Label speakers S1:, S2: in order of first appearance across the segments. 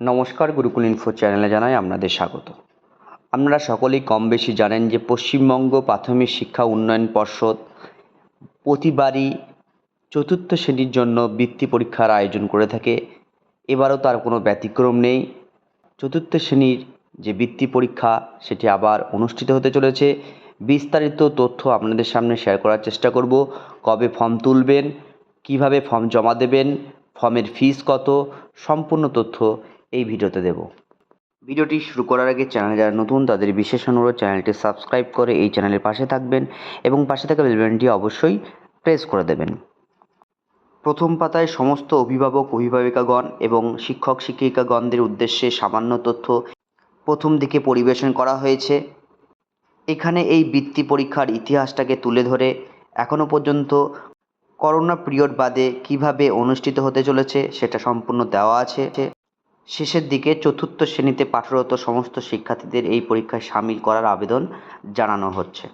S1: নমস্কার, গুরুকুল ইনফো চ্যানেলে জানাই আপনাদের স্বাগত। আপনারা সকলেই কম বেশি জানেন যে পশ্চিমবঙ্গ প্রাথমিক শিক্ষা উন্নয়ন পর্ষদ প্রতিবারই চতুর্থ শ্রেণির জন্য বৃত্তি পরীক্ষার আয়োজন করে থাকে। এবারও তার কোনো ব্যতিক্রম নেই। চতুর্থ শ্রেণির যে বৃত্তি পরীক্ষা, সেটি আবার অনুষ্ঠিত হতে চলেছে। বিস্তারিত তথ্য আপনাদের সামনে শেয়ার করার চেষ্টা করব। কবে ফর্ম তুলবেন? কীভাবে ফর্ম জমা দেবেন? ফর্মের ফিস কত? সম্পূর্ণ তথ্য এই ভিডিওতে দেব। ভিডিওটি শুরু করার আগে চ্যানেলে যারা নতুন, তাদের বিশেষ অনুরোধ, চ্যানেলটি সাবস্ক্রাইব করে এই চ্যানেলের পাশে থাকবেন এবং পাশে থাকা বেলবেনটি অবশ্যই প্রেস করে দেবেন। প্রথম পাতায় সমস্ত অভিভাবক, অভিভাবিকাগণ এবং শিক্ষক, শিক্ষিকাগণদের উদ্দেশ্যে সামান্য তথ্য প্রথম দিকে পরিবেশন করা হয়েছে। এখানে এই বৃত্তি পরীক্ষার ইতিহাসটাকে তুলে ধরে এখনও পর্যন্ত করোনা পিরিয়ড বাদে কীভাবে অনুষ্ঠিত হতে চলেছে সেটা সম্পূর্ণ দেওয়া আছে। শেষের দিকে চতুর্থ শ্রেণিতে পাঠরত সমস্ত শিক্ষার্থীদের এই পরীক্ষায় সামিল করার আবেদন জানানো হচ্ছে।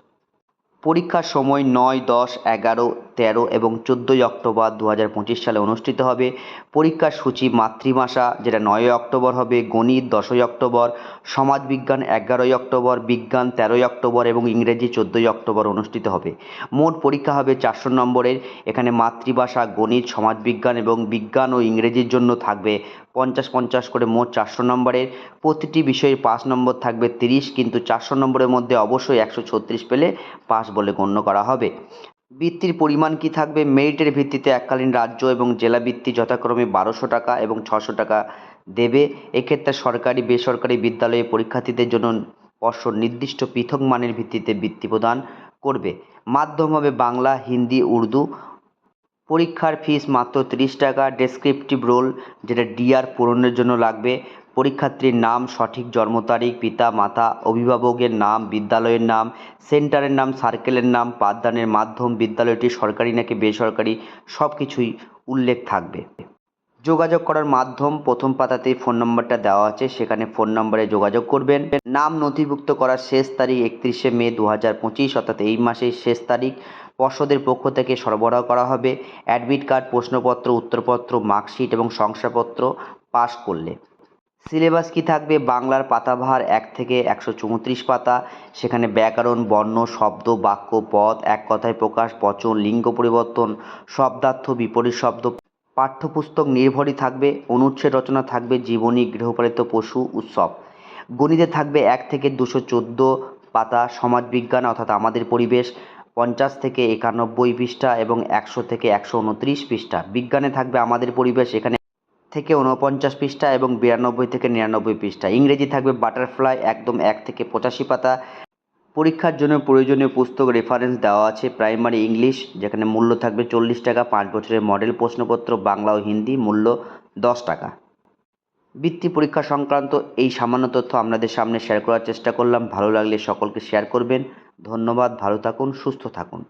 S1: পরীক্ষার সময় নয়, দশ, এগারো, তেরো এবং চোদ্দোই অক্টোবর দু হাজার পঁচিশ সালে অনুষ্ঠিত হবে। পরীক্ষার সূচি মাতৃভাষা, যেটা নয়ই অক্টোবর হবে, গণিত দশই অক্টোবর, সমাজবিজ্ঞান এগারোই অক্টোবর, বিজ্ঞান তেরোই অক্টোবর এবং ইংরেজি চোদ্দোই অক্টোবর অনুষ্ঠিত হবে। মোট পরীক্ষা হবে চারশো নম্বরের। এখানে মাতৃভাষা, গণিত, সমাজবিজ্ঞান এবং বিজ্ঞান ও ইংরেজির জন্য থাকবে পঞ্চাশ পঞ্চাশ করে মোট চারশো নম্বরের। প্রতিটি বিষয়ে পাঁচ নম্বর থাকবে তিরিশ, কিন্তু চারশো নম্বরের মধ্যে অবশ্যই একশো ছত্রিশ পেলে পাস বলে গণ্য করা হবে। বৃত্তির পরিমাণ কি থাকবে? মেরিটের ভিত্তিতে এককালীন রাজ্য এবং জেলা বৃত্তি যথাক্রমে বারোশো টাকা এবং ছশো টাকা দেবে। এক্ষেত্রে সরকারি, বেসরকারি বিদ্যালয়ে পরীক্ষার্থীদের জন্য পর্ষদ নির্দিষ্ট পৃথক মানের ভিত্তিতে বৃত্তি প্রদান করবে। মাধ্যম হবে বাংলা, হিন্দি, উর্দু। পরীক্ষার ফিস মাত্র তিরিশ টাকা। ডেসক্রিপটিভ রোল, যেটা ডিআর পূরণের জন্য লাগবে। পরীক্ষার্থীর নাম, সঠিক জন্ম তারিখ, পিতা, মাতা, অভিভাবকের নাম, বিদ্যালয়ের নাম, সেন্টারের নাম, সার্কেলের নাম, পাঠদানের মাধ্যম, বিদ্যালয়টি সরকারি নাকি বেসরকারি সব কিছুই উল্লেখ থাকবে। যোগাযোগ করার মাধ্যম, প্রথম পাতাতেই ফোন নম্বরটা দেওয়া আছে, সেখানে ফোন নম্বরে যোগাযোগ করবেন। নাম নথিভুক্ত করার শেষ তারিখ একত্রিশে মে দু হাজার পঁচিশ, অর্থাৎ এই মাসের শেষ তারিখ পর্ষদের পক্ষ থেকে সরবরাহ করা হবে। অ্যাডমিট কার্ড, প্রশ্নপত্র, উত্তরপত্র, মার্কশিট এবং শংসাপত্র পাস করলে। সিলেবাস কি থাকবে? বাংলার পাতাভার এক থেকে একশো চৌত্রিশ পাতা, সেখানে ব্যাকরণ, বর্ণ, শব্দ, বাক্য, পদ, এক কথায় প্রকাশ বচন লিঙ্গ পরিবর্তন, শব্দার্থ, বিপরীত শব্দ, পাঠ্যপুস্তক নির্ভরই থাকবে, অনুচ্ছেদ রচনা থাকবে, জীবনী, গৃহপালিত পশু, উৎসব। গণিতে থাকবে এক থেকে দুশো চোদ্দ পাতা, সমাজবিজ্ঞান, অর্থাৎ আমাদের পরিবেশ, পঞ্চাশ থেকে একানব্বই পৃষ্ঠা এবং একশো থেকে একশো উনত্রিশ পৃষ্ঠা। বিজ্ঞানে থাকবে আমাদের পরিবেশ, এখানে থেকে উনপঞ্চাশ পৃষ্ঠা এবং বিরানব্বই থেকে নিরানব্বই পৃষ্ঠা। ইংরেজি থাকবে বাটারফ্লাই, একদম এক থেকে পঁচাশি পাতা। পরীক্ষার জন্য প্রয়োজনীয় পুস্তক রেফারেন্স দেওয়া আছে প্রাইমারি ইংলিশ যেখানে মূল্য থাকবে চল্লিশ টাকা, পাঁচ বছরের মডেল প্রশ্নপত্র, বাংলা ও হিন্দি, মূল্য দশ টাকা। বৃত্তি পরীক্ষা সংক্রান্ত এই সামান্য তথ্য আপনাদের সামনে শেয়ার করার চেষ্টা করলাম। ভালো লাগলে সকলকে শেয়ার করবেন। ধন্যবাদ, ভালো থাকুন, সুস্থ থাকুন।